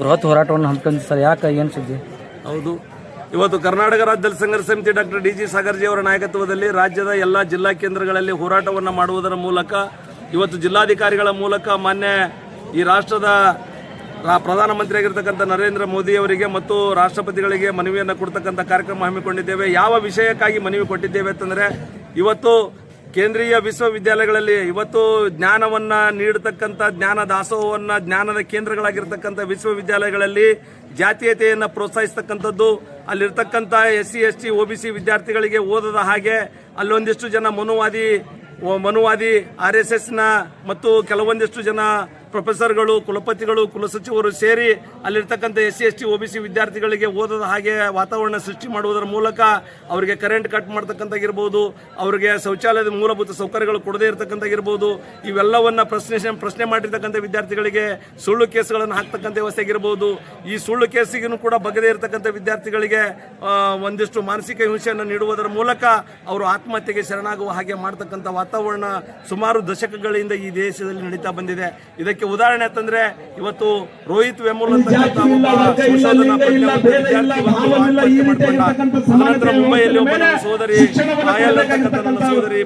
ಬೃಹತ್ ಹೋರಾಟವನ್ನು ಹಮ್ಮಿಕೊಂಡು ಸರ್. ಯಾಕೆ, ಏನು ಸುದ್ದಿ? ಹೌದು. ಇವತ್ತು ಕರ್ನಾಟಕ ರಾಜ್ಯದಲ್ಲಿ ಸಂಘರ್ಷ ಸಮಿತಿ ಡಾಕ್ಟರ್ ಡಿ ಜಿ ಸಾಗರ್ಜಿ ಅವರ ನಾಯಕತ್ವದಲ್ಲಿ ರಾಜ್ಯದ ಎಲ್ಲ ಜಿಲ್ಲಾ ಕೇಂದ್ರಗಳಲ್ಲಿ ಹೋರಾಟವನ್ನು ಮಾಡುವುದರ ಮೂಲಕ, ಇವತ್ತು ಜಿಲ್ಲಾಧಿಕಾರಿಗಳ ಮೂಲಕ ಮಾನ್ಯ ಈ ರಾಷ್ಟ್ರದ ಪ್ರಧಾನಮಂತ್ರಿಯಾಗಿರ್ತಕ್ಕಂಥ ನರೇಂದ್ರ ಮೋದಿ ಅವರಿಗೆ ಮತ್ತು ರಾಷ್ಟ್ರಪತಿಗಳಿಗೆ ಮನವಿಯನ್ನು ಕೊಡ್ತಕ್ಕಂಥ ಕಾರ್ಯಕ್ರಮ ಹಮ್ಮಿಕೊಂಡಿದ್ದೇವೆ. ಯಾವ ವಿಷಯಕ್ಕಾಗಿ ಮನವಿ ಕೊಟ್ಟಿದ್ದೇವೆ ಅಂತಂದರೆ, ಇವತ್ತು ಕೇಂದ್ರೀಯ ವಿಶ್ವವಿದ್ಯಾಲಯಗಳಲ್ಲಿ ಇವತ್ತು ಜ್ಞಾನವನ್ನ ನೀಡತಕ್ಕಂಥ ಜ್ಞಾನ ದಾಸೋಹವನ್ನ ಜ್ಞಾನದ ಕೇಂದ್ರಗಳಾಗಿರ್ತಕ್ಕಂಥ ವಿಶ್ವವಿದ್ಯಾಲಯಗಳಲ್ಲಿ ಜಾತೀಯತೆಯನ್ನು ಪ್ರೋತ್ಸಾಹಿಸ್ತಕ್ಕಂಥದ್ದು, ಅಲ್ಲಿರ್ತಕ್ಕಂಥ S C S T O B C ವಿದ್ಯಾರ್ಥಿಗಳಿಗೆ ಓದದ ಹಾಗೆ ಅಲ್ಲೊಂದಿಷ್ಟು ಜನ ಮನುವಾದಿ ಮನುವಾದಿ ಆರ್ ಎಸ್ ಎಸ್ನ ಮತ್ತು ಕೆಲವೊಂದಿಷ್ಟು ಜನ ಪ್ರೊಫೆಸರ್ಗಳು, ಕುಲಪತಿಗಳು ಕುಲಸಚಿವರು ಸೇರಿ ಅಲ್ಲಿರ್ತಕ್ಕಂಥ S C S T O B C ವಿದ್ಯಾರ್ಥಿಗಳಿಗೆ ಓದದ ಹಾಗೆ ವಾತಾವರಣ ಸೃಷ್ಟಿ ಮಾಡುವುದರ ಮೂಲಕ ಅವರಿಗೆ ಕರೆಂಟ್ ಕಟ್ ಮಾಡ್ತಕ್ಕಂಥಾಗಿರ್ಬೋದು ಅವರಿಗೆ ಶೌಚಾಲಯದ ಮೂಲಭೂತ ಸೌಕರ್ಯಗಳು ಕೊಡದೇ ಇರತಕ್ಕಂಥಾಗಿರ್ಬೋದು ಇವೆಲ್ಲವನ್ನು ಪ್ರಶ್ನೆ ಪ್ರಶ್ನೆ ಮಾಡಿರ್ತಕ್ಕಂಥ ವಿದ್ಯಾರ್ಥಿಗಳಿಗೆ ಸುಳ್ಳು ಕೇಸುಗಳನ್ನು ಹಾಕ್ತಕ್ಕಂಥ ವ್ಯವಸ್ಥೆ ಆಗಿರ್ಬೋದು ಈ ಸುಳ್ಳು ಕೇಸಿಗೂ ಕೂಡ ಬಗೆದೇ ಇರತಕ್ಕಂಥ ವಿದ್ಯಾರ್ಥಿಗಳಿಗೆ ಒಂದಿಷ್ಟು ಮಾನಸಿಕ ಹಿಂಸೆಯನ್ನು ನೀಡುವುದರ ಮೂಲಕ ಅವರು ಆತ್ಮಹತ್ಯೆಗೆ ಶರಣಾಗುವ ಹಾಗೆ ಮಾಡ್ತಕ್ಕಂಥ ವಾತಾವರಣ ಸುಮಾರು ದಶಕಗಳಿಂದ ಈ ದೇಶದಲ್ಲಿ ನಡೀತಾ ಬಂದಿದೆ. ಇದಕ್ಕೆ ಉದಾಹರಣೆ ಅಂತಂದ್ರೆ ಇವತ್ತು ರೋಹಿತ್ ವೆಮುಲ್. ಅನಂತರ ಮುಂಬೈಯಲ್ಲಿ ಒಬ್ಬ ನನ್ನ ಸೋದರಿ ಆಯಲ್ ನನ್ನ ಸೋದರಿ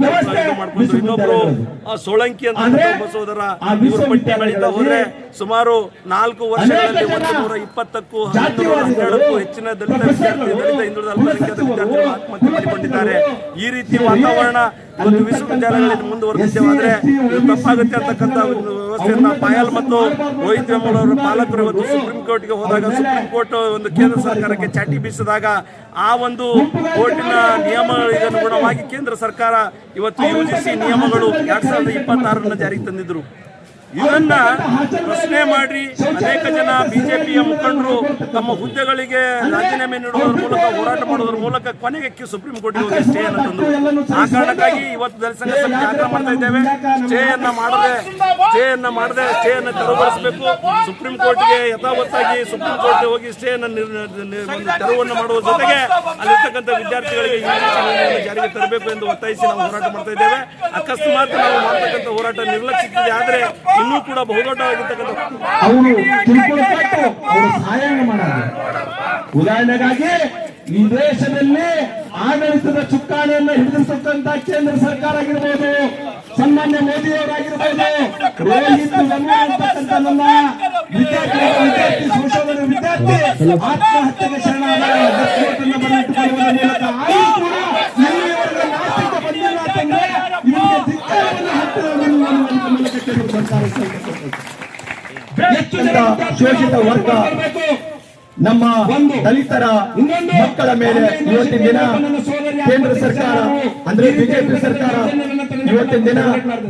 ಮಾಡ್ಕೊಂಡು ಇನ್ನೊಬ್ರು ಆ, ಸೋಳಂಕಿ ಅಂತ ಒಬ್ಬ ಸೋದರ ಇವರು ಪಟ್ಟಿ ಬೆಳೀತಾ ಹೋದ್ರೆ ಸುಮಾರು ನಾಲ್ಕು ವರ್ಷಗಳಲ್ಲಿ ಒಂದು ನೂರ ಇಪ್ಪತ್ತಕ್ಕೂ ಹನ್ನೆರಡಕ್ಕೂ ಹೆಚ್ಚಿನ ದಲಿತ ವಿದ್ಯಾರ್ಥಿ ದಲಿತ ಹಿಂದುಳಿದ ಅಲ್ಪಸಂಖ್ಯಾತ ವಿದ್ಯಾರ್ಥಿಗಳು ಆತ್ಮಹತ್ಯೆ ಮಾಡಿಕೊಂಡಿದ್ದಾರೆ ಈ ರೀತಿ ವಾತಾವರಣ ಇವತ್ತು ವಿಶ್ವವಿದ್ಯಾಲಯಗಳಲ್ಲಿ ಮುಂದುವರೆದಿದ್ದೇವೆ ಆದ್ರೆ ಇದು ತಪ್ಪಾಗುತ್ತೆ ಒಂದು ವ್ಯವಸ್ಥೆಯನ್ನ ಪಾಯಲ್ ಮತ್ತು ರೋಹಿತ್ ವೆಮುಲ್ ಪಾಲಕರು ಇವತ್ತು ಸುಪ್ರೀಂ ಕೋರ್ಟ್ಗೆ ಹೋದಾಗ, ಸುಪ್ರೀಂ ಕೋರ್ಟ್ ಒಂದು ಕೇಂದ್ರ ಸರ್ಕಾರಕ್ಕೆ ಚಾಟಿ ಬೀಸಿದಾಗ ಆ ಒಂದು ಕೋರ್ಟಿನ ನಿಯಮಗಳಿಗೆ ಅನುಗುಣವಾಗಿ ಕೇಂದ್ರ ಸರ್ಕಾರ ಇವತ್ತು ಯುಜಿಸಿ ನಿಯಮಗಳು ಎರಡ್ ಸಾವಿರದ ಇಪ್ಪತ್ತಾರನ್ನು ಜಾರಿಗೆ ತಂದಿದ್ರು. ಇದನ್ನ ಪ್ರಶ್ನೆ ಮಾಡಿ ಅನೇಕ ಜನ ಬಿಜೆಪಿಯ ಮುಖಂಡರು ತಮ್ಮ ಹುದ್ದೆಗಳಿಗೆ ರಾಜೀನಾಮೆ ನೀಡುವುದರ ಮೂಲಕ ಹೋರಾಟ ಮಾಡುವುದರ ಮೂಲಕ ಕೊನೆಗೆ ಸುಪ್ರೀಂ ಕೋರ್ಟ್ ಸ್ಟೇ ಅನ್ನು ತಂದರು. ಆ ಕಾರಣಕ್ಕಾಗಿ ಇವತ್ತು ದರ್ಶನ ಮಾಡ್ತಾ ಇದ್ದೇವೆ. ಸ್ಟೇ ಅನ್ನ ಮಾಡದೆ ಸ್ಟೇ ಅನ್ನ ಮಾಡದೆ ಸ್ಟೇ ಅನ್ನ ತೆರವುಗೊಳಿಸಬೇಕು. ಸುಪ್ರೀಂ ಕೋರ್ಟ್ಗೆ ಯಥಾವತ್ತಾಗಿ ಸುಪ್ರೀಂ ಕೋರ್ಟ್ ಹೋಗಿ ಸ್ಟೇ ಅನ್ನ ತೆರವನ್ನು ಮಾಡುವ ಜೊತೆಗೆ ಅಲ್ಲಿರ್ತಕ್ಕಂಥ ವಿದ್ಯಾರ್ಥಿಗಳಿಗೆ ಜಾರಿಗೆ ತರಬೇಕು ಎಂದು ಒತ್ತಾಯಿಸಿ ನಾವು ಹೋರಾಟ ಮಾಡ್ತಾ ಇದ್ದೇವೆ. ಅಕಸ್ಮಾತ್ ನಾವು ಮಾಡ್ತಕ್ಕಂಥ ಹೋರಾಟ ನಿರ್ಲಕ್ಷಿಸಿದೆ ಆದ್ರೆ ಇನ್ನೂ ಕೂಡ ಬಹುದೊಡ್ಡವಾಗಿರ್ತಕ್ಕಂಥ ಅವರು ಅವರು ಮಾಡೋದು. ಉದಾಹರಣೆಗಾಗಿ ಈ ದೇಶದಲ್ಲಿ ಆಡಳಿತದ ಚುಕ್ಕಾಣಿಯನ್ನು ಹಿಡಿದಿರ್ತಕ್ಕಂಥ ಕೇಂದ್ರ ಸರ್ಕಾರ ಆಗಿರ್ಬೋದು, ಸನ್ಮಾನ್ಯ ಮೋದಿಯವರಾಗಿರ್ಬೋದು ವಿದ್ಯಾರ್ಥಿ ಸಂಶೋಧನೆ ವಿದ್ಯಾರ್ಥಿ ಆತ್ಮಹತ್ಯೆಗೆ ಶರಣಾದ ಇವರಿಗೆ ಶೋಷಿತ ವರ್ಗ ನಮ್ಮ ದಲಿತರ ಮಕ್ಕಳ ಮೇಲೆ ಇವತ್ತಿನ ದಿನ ಕೇಂದ್ರ ಸರ್ಕಾರ, ಅಂದ್ರೆ ಬಿಜೆಪಿ ಸರ್ಕಾರ ಇವತ್ತಿನ ದಿನ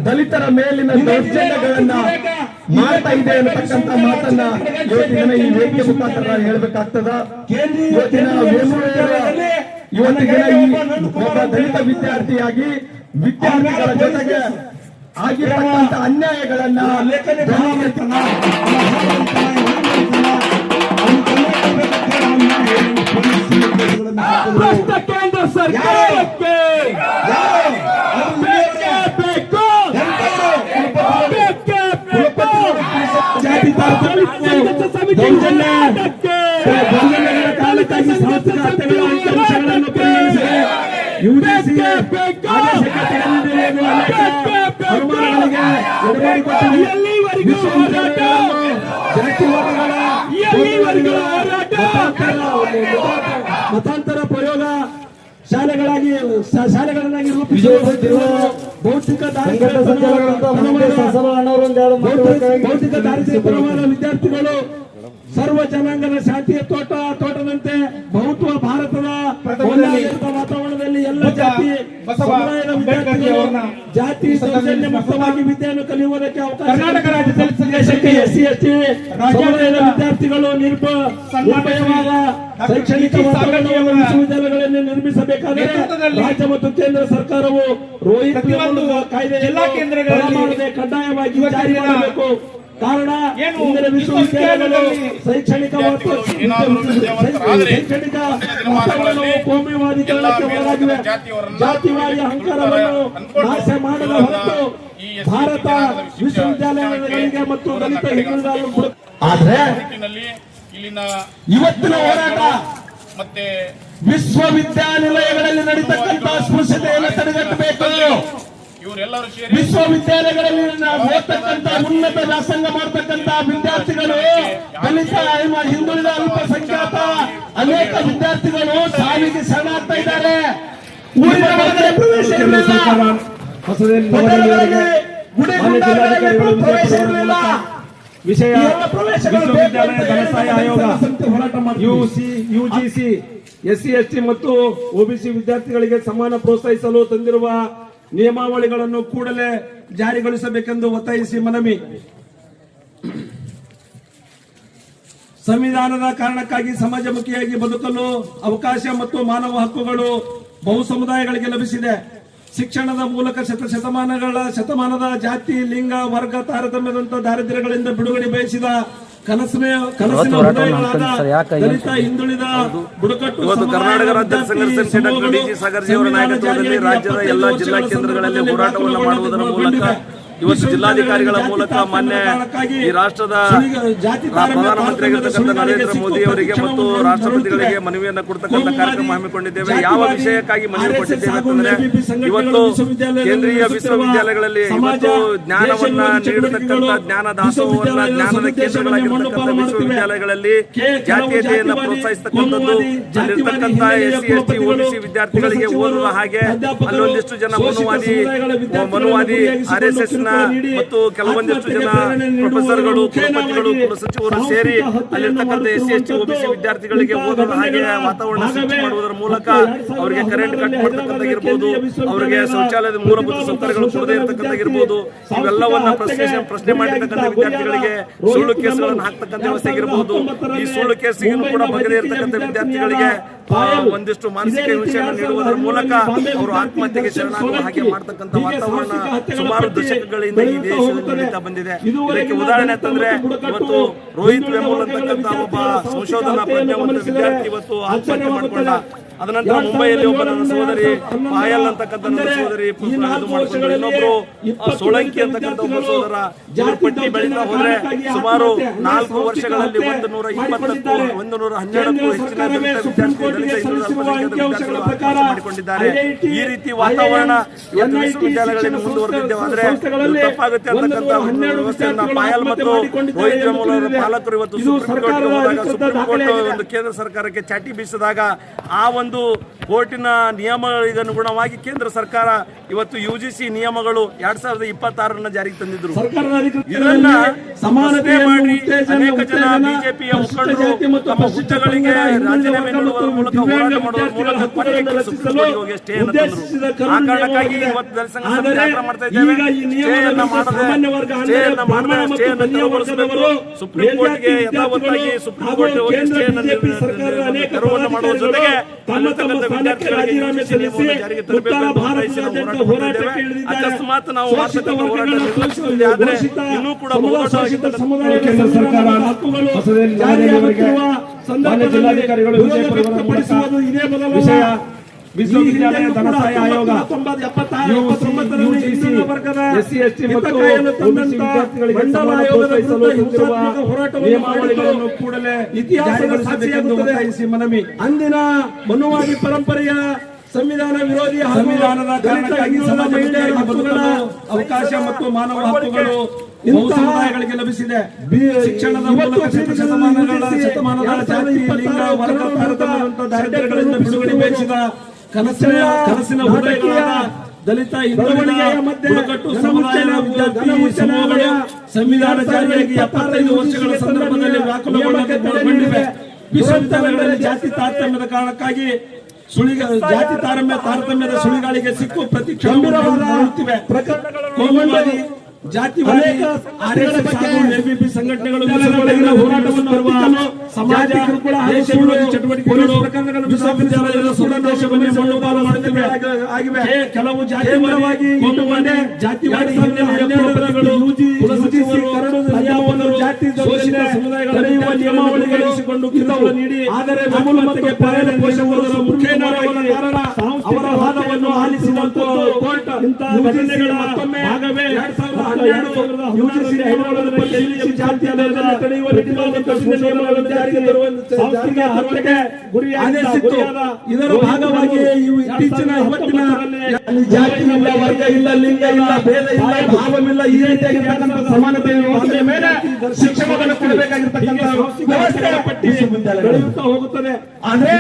ದಲಿತರ ಮೇಲಿನ ದೌರ್ಜನ್ಯಗಳನ್ನ ಮಾಡ್ತಾ ಇದೆ ಅನ್ನತಕ್ಕಂತ ಮಾತನ್ನ ಇವತ್ತಿನ ಈ ವೇದಿಕೆ ಮುಖಾಂತರ ಹೇಳ್ಬೇಕಾಗ್ತದ. ಇವತ್ತಿನ ಇವತ್ತಿನ ಈ ಒಬ್ಬ ದಲಿತ ವಿದ್ಯಾರ್ಥಿಯಾಗಿ ವಿದ್ಯಾರ್ಥಿಗಳ ಜೊತೆಗೆ ಆಗಿರ್ತಕ್ಕಂಥ ಅನ್ಯಾಯಗಳನ್ನ ಭ್ರಷ್ಟ ಕೇಂದ್ರ ಸರ್ಕಾರಕ್ಕೆ ಜಾತಿ ದೌರ್ಜನ್ಯಗಳ ಕಾಲಕ್ಕಾಗಿ ಸಾಂಸ್ಥಿಕ ಹತ್ಯೆಗಳ ಅಂಕಿಅಂಶಗಳನ್ನು ಪರಿಗಣಿಸಿ ಯುಜಿಸಿ ಮತಾಂತರ ಮತಾಂತರ ಪ್ರಯೋಗ ಶಾಲೆಗಳಾಗಿ ಶಾಲೆಗಳನ್ನಾಗಿ ರೂಪಿಸುತ್ತಿರುವ ಭೌತಿಕ ಭೌತಿಕ- ಭೌತಿಕ ಪರವಾದ ವಿದ್ಯಾರ್ಥಿಗಳು ಸರ್ವ ಜನಾಂಗದ ಶಾಂತಿಯ ತೋಟ ದೌರ್ಜನ್ಯ ಮುಕ್ತವಾಗಿ ವಿದ್ಯೆಯನ್ನು ಕಲಿಯುವುದಕ್ಕೆ ಅವಕಾಶ ಕರ್ನಾಟಕ ರಾಜ್ಯದಲ್ಲಿ ಸಂದೇಶಕ್ಕೆ ಎಸ್ ಸಿ ಎಸ್ ಟಿ ರಾಜ್ಯದ ವಿದ್ಯಾರ್ಥಿಗಳು ನಿರ್ಭ ನಿರ್ಭಯವಾದ ಶೈಕ್ಷಣಿಕ ವಾತಾವರಣವನ್ನು ವಿಶ್ವವಿದ್ಯಾಲಯಗಳಲ್ಲಿ ನಿರ್ಮಿಸಬೇಕಾದರೆ ರಾಜ್ಯ ಮತ್ತು ಕೇಂದ್ರ ಸರ್ಕಾರವು ರೋಹಿತ್ ಕಾಯ್ದೆ ಕಡ್ಡಾಯವಾಗಿ ಜಾರಿ ಮಾಡಬೇಕು. ಕಾರಣ ಏನು? ಇಂದಿನ ವಿಶ್ವವಿದ್ಯಾಲಯಗಳು ವಿಶ್ವವಿದ್ಯಾಲಯದಲ್ಲಿ ಶೈಕ್ಷಣಿಕ ಮತ್ತು ಶೈಕ್ಷಣಿಕ ಎಲ್ಲ ಒಳಗಾಗಿವೆ. ಜಾತಿವಾದಿ ಅಹಂಕಾರವನ್ನು ನಾಶ ಮಾಡಲು ಹೊರತು ಭಾರತ ವಿಶ್ವವಿದ್ಯಾಲಯಗಳಿಗೆ ಮತ್ತು ದಲಿತ ಅವರನ್ನ ಆದ್ರೆ ಇಲ್ಲಿನ ಇವತ್ತಿನ ಹೋರಾಟ ಮತ್ತೆ ವಿಶ್ವವಿದ್ಯಾನಿಲಯಗಳಲ್ಲಿ ನಡೀತಕ್ಕಂತಹ ಸ್ಪೃಶ್ಯತೆಯನ್ನು ತಡೆಗಟ್ಟಬೇಕು. ಇವರೆಲ್ಲರೂ ಸೇರಿ ವಿಶ್ವವಿದ್ಯಾಲಯಗಳಲ್ಲಿ ಓದ್ತಕ್ಕಂತ ಉನ್ನತ ವ್ಯಾಸಂಗ ಮಾಡ್ತಕ್ಕಂತ ವಿದ್ಯಾರ್ಥಿಗಳು ದಲಿತ ಹಿಂದುಳಿದ ಅಲ್ಪಸಂಖ್ಯಾತ ಅನೇಕ ವಿದ್ಯಾರ್ಥಿಗಳು ಸಾವಿಗೆ ಶರಣಾಗ್ತಾ ಇದ್ದಾರೆ. ಊರಿನ ಒಳಗಡೆ ಪ್ರವೇಶ ಇರಲಿಲ್ಲ. ಹೋಟೆಲ್ಗಳಿಗೆ, ಗುಡಿ ಪ್ರವೇಶ ಇರಲಿಲ್ಲ. ವಿಷಯ ವಿಶ್ವವಿದ್ಯಾಲಯ ಧನಸಹಾಯ ಆಯೋಗ. ಯುಸಿ ಯುಜಿಸಿ ಎಸ್ಸಿ ಎಸ್ಟಿ ಮತ್ತು ಒಬಿಸಿ ವಿದ್ಯಾರ್ಥಿಗಳಿಗೆ ಸಮಾನ ಪ್ರೋತ್ಸಾಹಿಸಲು ತಂದಿರುವ ನಿಯಮಾವಳಿಗಳನ್ನು ಕೂಡಲೇ ಜಾರಿಗೊಳಿಸಬೇಕೆಂದು ಒತ್ತಾಯಿಸಿ ಮನವಿ. ಸಂವಿಧಾನದ ಕಾರಣಕ್ಕಾಗಿ ಸಮಾಜಮುಖಿಯಾಗಿ ಬದುಕಲು ಅವಕಾಶ ಮತ್ತು ಮಾನವ ಹಕ್ಕುಗಳು ಬಹು ಸಮುದಾಯಗಳಿಗೆ ಲಭಿಸಿದೆ. ಶಿಕ್ಷಣದ ಮೂಲಕ ಶತ ಶತಮಾನಗಳ ಶತಮಾನದ ಜಾತಿ, ಲಿಂಗ, ವರ್ಗ ತಾರತಮ್ಯದಂತಹ ದಾರಿದ್ರ್ಯಗಳಿಂದ ಬಿಡುಗಡೆ ಬಯಸಿದ ಇವತ್ತು ಕರ್ನಾಟಕ ರಾಜ್ಯ ಸಂಘರ್ಷ ಅವರ ನಾಯಕತ್ವದಲ್ಲಿ ರಾಜ್ಯದ ಎಲ್ಲಾ ಜಿಲ್ಲಾ ಕೇಂದ್ರಗಳಲ್ಲಿ ಹೋರಾಟವನ್ನು ಮಾಡುವುದರ ಮೂಲಕ ಇವತ್ತು ಜಿಲ್ಲಾಧಿಕಾರಿಗಳ ಮೂಲಕ ಮಾನ್ಯ ಈ ರಾಷ್ಟ್ರದ ಪ್ರಧಾನಮಂತ್ರಿಯಾಗಿರ್ತಕ್ಕಂಥ ನರೇಂದ್ರ ಮೋದಿ ಅವರಿಗೆ ಮತ್ತು ರಾಷ್ಟ್ರಪತಿಗಳಿಗೆ ಮನವಿಯನ್ನು ಕೊಡ್ತಕ್ಕಂಥ ಕಾರ್ಯಕ್ರಮ ಹಮ್ಮಿಕೊಂಡಿದ್ದೇವೆ. ಯಾವ ವಿಷಯಕ್ಕಾಗಿ ಮನವಿ ಕೊಟ್ಟಿದ್ದೇವೆ ಅಂತಂದ್ರೆ ಇವತ್ತು ಕೇಂದ್ರೀಯ ವಿಶ್ವವಿದ್ಯಾಲಯಗಳಲ್ಲಿ ಇವತ್ತು ಜ್ಞಾನವನ್ನ ನೀಡತಕ್ಕಂಥ ಜ್ಞಾನ ದಾಸೋಹವನ್ನ ಜ್ಞಾನದ ಕೇಂದ್ರಗಳಾಗಿರ್ತಕ್ಕಂಥ ವಿಶ್ವವಿದ್ಯಾಲಯಗಳಲ್ಲಿ ಜಾತೀಯತೆಯನ್ನು ಪ್ರೋತ್ಸಾಹಿಸತಕ್ಕಂಥದ್ದು ಅಲ್ಲಿರ್ತಕ್ಕಂಥ S C S T OBC ವಿದ್ಯಾರ್ಥಿಗಳಿಗೆ ಓದುವ ಹಾಗೆ ಅಲ್ಲೊಂದಿಷ್ಟು ಜನ ಮನುವಾದಿ ಮನುವಾದಿ ಆರ್ ಎಸ್ ಎಸ್ನ ಮತ್ತು ಕೆಲವೊಂದಿಷ್ಟು ಜನ ಪ್ರೊಫೆಸರ್ಗಳು ಕುಲಪತಿಗಳು ಕುಲಸಚಿವರು ಸೇರಿ ಅಲ್ಲಿರ್ತಕ್ಕಂಥ S C S T OBC ವಿದ್ಯಾರ್ಥಿಗಳಿಗೆ ಓದುವ ಹಾಗೆ ವಾತಾವರಣ ಸೃಷ್ಟಿ ಮಾಡುವುದರ ಮೂಲಕ ಅವರಿಗೆ ಕರೆಂಟ್ ಕಟ್ ಮಾಡ್ತಕ್ಕಂಥಾಗಿರ್ಬೋದು ಅವರಿಗೆ ಶೌಚಾಲಯದ ಮೂಲಭೂತ ಸೌಕರ್ಯಗಳು ಕೊಡದೇ ಇರತಕ್ಕಂಥಾಗಿರ್ಬೋದು ಇವೆಲ್ಲವನ್ನ ಪ್ರಶ್ನೆ ಪ್ರಶ್ನೆ ಮಾಡಿರ್ತಕ್ಕಂಥ ವಿದ್ಯಾರ್ಥಿಗಳಿಗೆ ಸುಳ್ಳು ಕೇಸುಗಳನ್ನು ಹಾಕ್ತಕ್ಕಂಥ ವ್ಯವಸ್ಥೆ ಆಗಿರಬಹುದು ಈ ಸುಳ್ಳು ಕೇಸಿಗೂ ಕೂಡ ಬಗೆದೇ ಇರತಕ್ಕಂಥ ವಿದ್ಯಾರ್ಥಿಗಳಿಗೆ ಒಂದಿಷ್ಟು ಮಾನಸಿಕ ವಿಷಯಗಳನ್ನು ನೀಡುವುದರ ಮೂಲಕ ಅವರು ಆತ್ಮಹತ್ಯೆಗೆ ಶರಣಾಗುವ ಹಾಗೆ ಮಾಡ್ತಕ್ಕಂಥ ವಾತಾವರಣ ಸುಮಾರು ದಶಕಗಳಿಂದ ಈ ದೇಶದಲ್ಲಿ ನಡೀತಾ ಬಂದಿದೆ. ಇದಕ್ಕೆ ಉದಾಹರಣೆ ಅಂತಂದ್ರೆ ಇವತ್ತು ರೋಹಿತ್ ವೆಮೂಲ್ ಅಂತಕ್ಕಂಥ ಒಬ್ಬ ಸಂಶೋಧನಾ ಪ್ರಜ್ಞಾವಂತ ವಿದ್ಯಾರ್ಥಿ ಇವತ್ತು ಆತ್ಮಹತ್ಯೆ ಮಾಡಿಕೊಂಡ ಅದನಂತರ ಮುಂಬೈಯಲ್ಲಿ ಒಬ್ಬ ನನ್ನ ಸಹೋದರಿ ಪಾಯಲ್ ಅಂತಕ್ಕಂಥ ನನ್ನ ಸಹೋದರಿ ಇದು ಮಾಡ್ಕೊಂಡ್ರು ಇನ್ನೊಬ್ರು ಸೋಳಂಕಿ ಅಂತಕ್ಕಂಥ ಒಬ್ಬ ಸಹೋದರ ಇವ್ರ ಪಟ್ಟಿ ಬೆಳೀತಾ ಹೋದ್ರೆ ಸುಮಾರು ನಾಲ್ಕು ವರ್ಷಗಳಲ್ಲಿ ಒಂದು ನೂರ ಇಪ್ಪತ್ತಕ್ಕೂ ಒಂದು ನೂರ ಹನ್ನೆರಡಕ್ಕೂ ಹೆಚ್ಚಿನ ವಿದ್ಯಾರ್ಥಿಗಳು ಮಾಡಿಕೊಂಡಿದ್ದಾರೆ. ಈ ರೀತಿ ವಾತಾವರಣ ಇವತ್ತು ವಿಶ್ವವಿದ್ಯಾಲಯಗಳಲ್ಲಿ ಮುಂದುವರೆದಿದ್ದೇವೆ ಆದ್ರೆ ಇದು ತಪ್ಪಾಗುತ್ತೆ ಅಂತಕ್ಕಂಥ ವ್ಯವಸ್ಥೆಯನ್ನ ಪಾಯಲ್ ಮತ್ತು ರೋಹಿತ್ ಅವರ ಪಾಲಕರು ಇವತ್ತು ಸುಪ್ರೀಂ ಕೋರ್ಟ್ ಹೋದಾಗ ಸುಪ್ರೀಂ ಕೋರ್ಟ್ ಒಂದು ಕೇಂದ್ರ ಸರ್ಕಾರಕ್ಕೆ ಚಾಟಿ ಬೀಸಿದಾಗ ಆ ಒಂದು ಕೋರ್ಟಿನ ನಿಯಮಗಳಿಗನುಗುಣವಾಗಿ ಕೇಂದ್ರ ಸರ್ಕಾರ ಇವತ್ತು ಯುಜಿಸಿ ನಿಯಮಗಳು ಎರಡ್ ಸಾವಿರದ ಇಪ್ಪತ್ತಾರನ್ನ ಜಾರಿಗೆ ತಂದಿದ್ರು. ಇದನ್ನ ಸಮಾನತೆ ಮಾಡಿ ಅನೇಕ ಜನ ಬಿಜೆಪಿಯ ಮುಖಂಡರು ತಮ್ಮ ಹುದ್ದೆಗಳಿಗೆ ರಾಜೀನಾಮೆ ನೀಡುವ ಮೂಲಕ ಹೋರಾಟ ಮಾಡುವ ಮೂಲಕ ಕೊನೆಗೆ ಸುಪ್ರೀಂ ಕೋರ್ಟ್ಗೆ ಹೋಗಿ ತಂದ್ರು. ಆ ಕಾರಣಕ್ಕಾಗಿ ಇವತ್ತು ಆಗ್ರಹ ಮಾಡ್ತಾ ಇದ್ದೇವೆ. ಸ್ಟೇಯನ್ನ ಮಾಡದೆ ಸ್ಟೇಯನ್ನ ಮಾಡದೆ ಸ್ಟೇಯನ್ನ ತೆರವುಗೊಳಿಸಬೇಕು. ಸುಪ್ರೀಂ ಕೋರ್ಟ್ಗೆ ಯಥಾವತ್ತಾಗಿ ಸುಪ್ರೀಂ ಕೋರ್ಟ್ ಹೋಗಿ ಸ್ಟೇಯನ್ನ ತೆರವನ್ನು ಮಾಡುವ ಜೊತೆಗೆ ತಮ್ಮ ತಮ್ಮ ಸ್ಥಾನಕ್ಕೆ ರಾಜೀನಾಮೆ ಸಲ್ಲಿಸಿ ಉತ್ತರ ಭಾರತದಾದ್ಯಂತ ಹೋರಾಟ ಹೋರಾಟಕ್ಕೆ ಇಳಿದಿದ್ದಾರೆ. ಅಕಸ್ಮಾತ್ ನಾವು ಹೋರಾಟ ವರ್ಗಗಳ ನಿರ್ಲಕ್ಷಿಸಿದ್ರೆ ಇನ್ನೂ ಕೂಡ ಸಮುದಾಯ ಸಮುದಾಯಕ್ಕೆ ಸರ್ಕಾರ ಹಕ್ಕುಗಳು ಸಂದರ್ಭದಲ್ಲಿ ವಿರೋಧ ವ್ಯಕ್ತಪಡಿಸುವುದು ಇದೇ ಮೊದಲ ವಿಷಯ ವಿಶ್ವವಿದ್ಯಾಲಯ ಧನಸಹಾಯ ಆಯೋಗ ಮತ್ತು ಮಂಡಲ ಆಯೋಗದ ನಿಯಮಾವಳಿಗಳನ್ನು ಕೂಡಲೇ ಇತಿಹಾಸದ ಸಾಕ್ಷಿಯಾಗುತ್ತದೆ. ಒತ್ತಾಯಿಸಿ ಮನವಿ ಅಂದಿನ ಮನುವಾದಿ ಪರಂಪರೆಯ ಸಂವಿಧಾನ ವಿರೋಧಿ ಸಂವಿಧಾನದ ಕಾರಣಕ್ಕಾಗಿ ಮಹಿಳೆಯರ ಬದುಕಲು ಅವಕಾಶ ಮತ್ತು ಮಾನವ ಹಕ್ಕುಗಳು ಸಮುದಾಯಗಳಿಗೆ ಲಭಿಸಿದೆ ಶಿಕ್ಷಣದ ಮೂಲಕ ಶತ ಶತಮಾನಗಳ ಶತಮಾನದ ಜಾತಿ ಲಿಂಗ ವರ್ಗ ತಾರತಮ್ಯದಂತ ದಾರಿದ್ರ್ಯಗಳಿಂದ ಬಿಡುಗಡೆ ಬಯಸಿದ ಕನಸಿನ ಕನಸಿನ ಹೃದಯಗಳಾದ ದಲಿತ ಹಿಂದುಳಿದ ಬುಡಕಟ್ಟು ಸಮುದಾಯದ ವಿದ್ಯಾರ್ಥಿ ಸಮೂಹಗಳು ಸಂವಿಧಾನ ಜಾರಿಯಾಗಿ ಎಪ್ಪತ್ತೈದು ವರ್ಷಗಳ ಸಂದರ್ಭದಲ್ಲಿ ವ್ಯಾಕುಲಗೊಂಡಿವೆ ವಿಶ್ವವಿದ್ಯಾಲಯಗಳಲ್ಲಿ ಜಾತಿ ತಾರತಮ್ಯದ ಕಾರಣಕ್ಕಾಗಿ ಸುಳಿಗ ಜಾತಿ ತಾರತಮ್ಯ ತಾರತಮ್ಯದ ಸುಳಿಗಾಳಿಗೆ ಸಿಕ್ಕು ಪ್ರತಿ ಕ್ಷಮಿರ ಕೋಮುವಾದಿ ಜಾತಿವಾದಿ ಎಬಿಪಿ ಸಂಘಟನೆಗಳು ಹೋರಾಟವನ್ನು ಸಮಾಜ ಚಟುವಟಿಕೆಗಳು ಆಗಿವೆ ಕೆಲವು ಜಾತಿವಾದಿ ಜಾತಿವಾದಿ ಜಾತಿ ಕಿರುಕುಳ ನೀಡಿ ಆದರೆ ಮುಖ್ಯ ಅವರ ವಾದವನ್ನು ಆಲಿಸಿದಂತ ಘಟನೆಗಳ ಭಾಗವೇ ಎರಡ್ ಸಾವಿರದ ಹನ್ನೆರಡು ಯುಜಿಸಿ ಹೈದರಾಬಾದ್ ಪರಿಶೀಲಿಸಿ ಜಾತಿ ಆಧಾರದಲ್ಲಿ ತಡೆಯುವ ನಿಟ್ಟಿನಲ್ಲಿ ಕಠಿಣ ನಿಯಮಗಳನ್ನು ಜಾರಿಗೆ ತರುವಂತೆ ಸಾಂಸ್ಥಿಕ ಹತ್ಯೆಗೆ ಗುರಿಯಾಗಿತ್ತು ಇದರ ಭಾಗವಾಗಿ ಇವು ಇತ್ತೀಚಿನ ಇವತ್ತಿನ ಜಾತಿ ಇಲ್ಲ ವರ್ಗ ಇಲ್ಲ ಲಿಂಗ ಇಲ್ಲ ಭೇದ ಇಲ್ಲ ಭಾವವಿಲ್ಲ ಈ ರೀತಿಯಾಗಿರ್ತಕ್ಕಂಥ ಸಮಾನತೆ ವ್ಯವಸ್ಥೆಯ ಮೇಲೆ ಶಿಕ್ಷಣವನ್ನು ಕೊಡಬೇಕಾಗಿರ್ತಕ್ಕಂಥ ವ್ಯವಸ್ಥೆ ಪಟ್ಟಿ ಬೆಳೆಯುತ್ತಾ ಹೋಗುತ್ತದೆ. ಆದ್ರೆ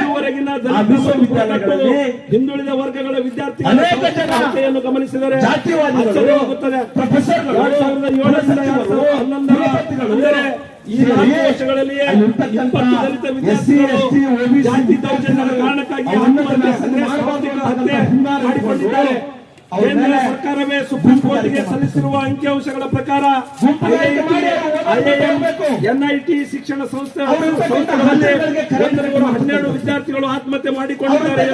ವಿಶ್ವವಿದ್ಯಾಲಯಗಳಲ್ಲಿ ಹಿಂದುಳಿದ ವರ್ಗಗಳ ವಿದ್ಯಾರ್ಥಿ ಅನೇಕ ಜನ ಗಮನಿಸಿದರೆ ಕಾರಣಕ್ಕಾಗಿ ಮಾಡಬೇಕಾದಂತ ಮಾಡಿಕೊಂಡಿದ್ದಾರೆ. ಕೇಂದ್ರ ಸರ್ಕಾರವೇ ಸುಪ್ರೀಂ ಕೋರ್ಟ್ಗೆ ಸಲ್ಲಿಸಿರುವ ಅಂಕಿಅಂಶಗಳ ಪ್ರಕಾರ. ಎನ್ಐಟಿ ಶಿಕ್ಷಣ ಸಂಸ್ಥೆ ಹನ್ನೆರಡು ವಿದ್ಯಾರ್ಥಿಗಳು ಆತ್ಮಹತ್ಯೆ ಮಾಡಿಕೊಂಡಿದ್ದಾರೆ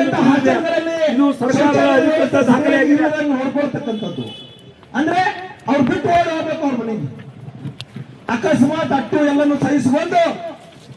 ಇದು. ಸರ್ಕಾರದ ಅಧಿಕೃತ ದಾಖಲೆಯಾಗಿದೆ ನೋಡ್ಕೊಳ್ತಕ್ಕಂಥದ್ದು ಅಂದ್ರೆ ಅವ್ರು ಬಿಟ್ಟು ಹೋಗಬೇಕು ಹೋಗ್ಬೇಕು ಅವ್ರ ಮನೆಗೆ. ಅಕಸ್ಮಾತ್ ಅಟ್ಟು ಎಲ್ಲನೂ ಸಹಿಸಿಕೊಂಡು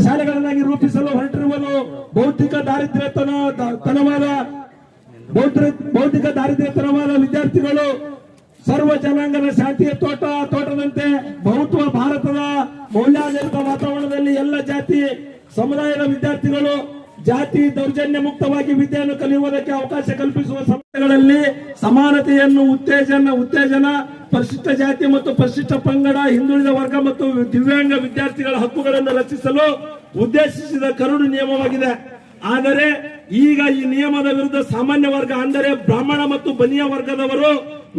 ಶಾಲೆಗಳನ್ನಾಗಿ ರೂಪಿಸಲು ಹೊರಟಿರುವುದು ಬೌದ್ಧಿಕ ದಾರಿದ್ರ್ಯತನ ತನವಾದ ಬೌದ್ಧ- ಬೌದ್ಧಿಕ ದಾರಿದ್ರ್ಯತನವಾದ ವಿದ್ಯಾರ್ಥಿಗಳು ಸರ್ವ ಜನಾಂಗದ ಶಾಂತಿಯ ತೋಟ, ತೋಟದಂತೆ ಬಹುತ್ವ ಭಾರತದ ಮೌಲ್ಯಾಧಾರಿತ ವಾತಾವರಣದಲ್ಲಿ ಎಲ್ಲ ಜಾತಿ, ಸಮುದಾಯದ ವಿದ್ಯಾರ್ಥಿಗಳು ಜಾತಿ ದೌರ್ಜನ್ಯ ಮುಕ್ತವಾಗಿ ವಿದ್ಯೆಯನ್ನು ಕಲಿಯುವುದಕ್ಕೆ ಅವಕಾಶ ಕಲ್ಪಿಸುವ ಸಂಸ್ಥೆಗಳಲ್ಲಿ ಸಮಾನತೆಯನ್ನು, ಉತ್ತೇಜನ ಉತ್ತೇಜನ ಪರಿಶಿಷ್ಟ ಜಾತಿ ಮತ್ತು ಪರಿಶಿಷ್ಟ ಪಂಗಡ, ಹಿಂದುಳಿದ ವರ್ಗ ಮತ್ತು ದಿವ್ಯಾಂಗ ವಿದ್ಯಾರ್ಥಿಗಳ ಹಕ್ಕುಗಳನ್ನು ರಕ್ಷಿಸಲು ಉದ್ದೇಶಿಸಿದ ಕರಡು ನಿಯಮವಾಗಿದೆ. ಆದರೆ ಈಗ ಈ ನಿಯಮದ ವಿರುದ್ಧ ಸಾಮಾನ್ಯ ವರ್ಗ ಅಂದರೆ ಬ್ರಾಹ್ಮಣ ಮತ್ತು ಬನಿಯ ವರ್ಗದವರು,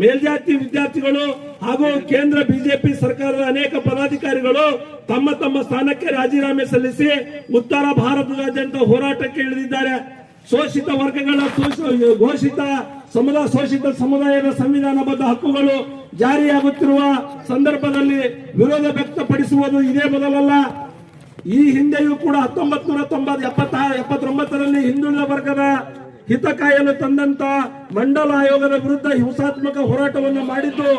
ಮೇಲ್ಜಾತಿ ವಿದ್ಯಾರ್ಥಿಗಳು ಹಾಗೂ ಕೇಂದ್ರ ಬಿಜೆಪಿ ಸರ್ಕಾರದ ಅನೇಕ ಪದಾಧಿಕಾರಿಗಳು ತಮ್ಮ ತಮ್ಮ ಸ್ಥಾನಕ್ಕೆ ರಾಜೀನಾಮೆ ಸಲ್ಲಿಸಿ ಉತ್ತರ ಭಾರತದಾದ್ಯಂತ ಹೋರಾಟಕ್ಕೆ ಇಳಿದಿದ್ದಾರೆ. ಶೋಷಿತ ವರ್ಗಗಳ ಘೋಷಿತ ಸಮುದಾಯ ಶೋಷಿತ ಸಮುದಾಯದ ಸಂವಿಧಾನಬದ್ಧ ಹಕ್ಕುಗಳು ಜಾರಿಯಾಗುತ್ತಿರುವ ಸಂದರ್ಭದಲ್ಲಿ ವಿರೋಧ ವ್ಯಕ್ತಪಡಿಸುವುದು ಇದೇ ಮೊದಲಲ್ಲ. ಈ ಹಿಂದೆಯೂ ಕೂಡ ಹತ್ತೊಂಬತ್ ನೂರ ತೊಂಬತ್ ಎಪ್ಪತ್ತ ಎಪ್ಪತ್ತೊಂಬತ್ತರಲ್ಲಿ ಹಿಂದುಳಿದ ವರ್ಗದ ಹಿತ ಕಾಯಲು ತಂದಂತ ಮಂಡಲ ಆಯೋಗದ ವಿರುದ್ಧ ಹಿಂಸಾತ್ಮಕ ಹೋರಾಟವನ್ನು ಮಾಡಿದ್ದು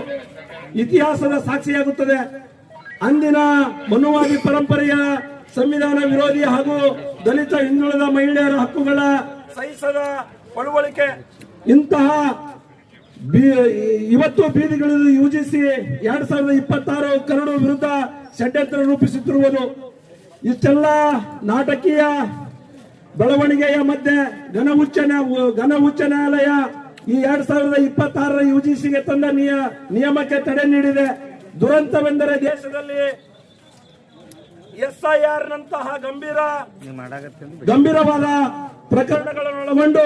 ಇತಿಹಾಸದ ಸಾಕ್ಷಿಯಾಗುತ್ತದೆ. ಅಂದಿನ ಮನುವಾದಿ ಪರಂಪರೆಯ ಸಂವಿಧಾನ ವಿರೋಧಿ ಹಾಗೂ ದಲಿತ ಹಿಂದುಳಿದ ಮಹಿಳೆಯರ ಹಕ್ಕುಗಳ ಸಹಿಸದ ಪಳುವಳಿಕೆ. ಇಂತಹ ಬಿ- ಇವತ್ತು ಬೀದಿಗಳಿದು ಯುಜಿಸಿ ಎರಡ್ ಸಾವಿರದ ಇಪ್ಪತ್ತಾರು ಕರಡು ವಿರುದ್ಧ ಷಡ್ಯಂತ್ರ ರೂಪಿಸುತ್ತಿರುವುದು. ಇಷ್ಟೆಲ್ಲ ನಾಟಕೀಯ ಬೆಳವಣಿಗೆಯ ಮಧ್ಯೆ ಘನ ಉಚ್ಚ ಘನ ಉಚ್ಚ ನ್ಯಾಯಾಲಯ ಈ ಎರಡ್ ಸಾವಿರದ ಇಪ್ಪತ್ತಾರರ ಯುಜಿಸಿಗೆ ತಂದ ನಿಯ ನಿಯಮಕ್ಕೆ ತಡೆ ನೀಡಿದೆ. ದುರಂತವೆಂದರೆ ದೇಶದಲ್ಲಿ ಎಸ್ಐಆರ್ ನಂತಹ ಗಂಭೀರ ಗಂಭೀರವಾದ ಪ್ರಕರಣಗಳನ್ನು ಒಳಗೊಂಡು